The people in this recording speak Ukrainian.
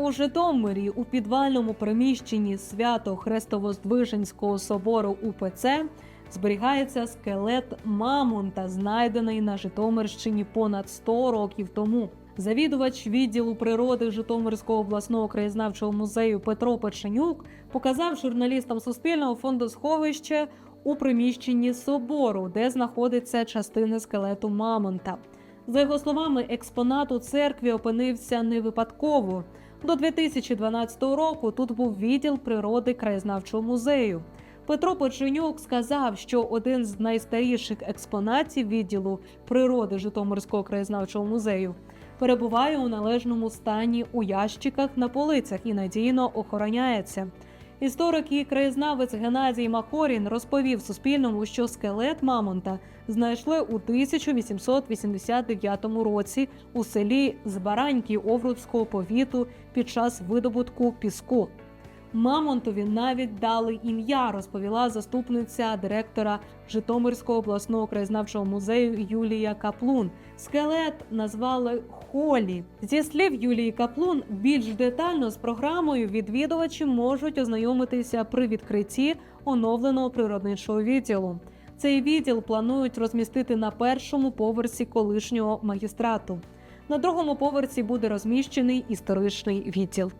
У Житомирі у підвальному приміщенні свято Хрестово-Здвиженського собору УПЦ зберігається скелет мамонта, знайдений на Житомирщині понад 100 років тому. Завідувач відділу природи Житомирського обласного краєзнавчого музею Петро Печенюк показав журналістам Суспільного фонду сховище у приміщенні собору, де знаходиться частина скелету мамонта. За його словами, експонат у церкві опинився не випадково. До 2012 року тут був відділ природи краєзнавчого музею. Петро Поченюк сказав, що один з найстаріших експонатів відділу природи Житомирського краєзнавчого музею перебуває у належному стані у ящиках на полицях і надійно охороняється. Історик і краєзнавець Геннадій Макорін розповів Суспільному, що скелет Мамонта знайшли у 1889 році у селі Збараньки Оврудського повіту під час видобутку піску. Мамонтові навіть дали ім'я, розповіла заступниця директора Житомирського обласного краєзнавчого музею Юлія Каплун. Скелет назвали Холі. Зі слів Юлії Каплун, більш детально з програмою відвідувачі можуть ознайомитися при відкритті оновленого природничого відділу. Цей відділ планують розмістити на першому поверсі колишнього магістрату. На другому поверсі буде розміщений історичний відділ.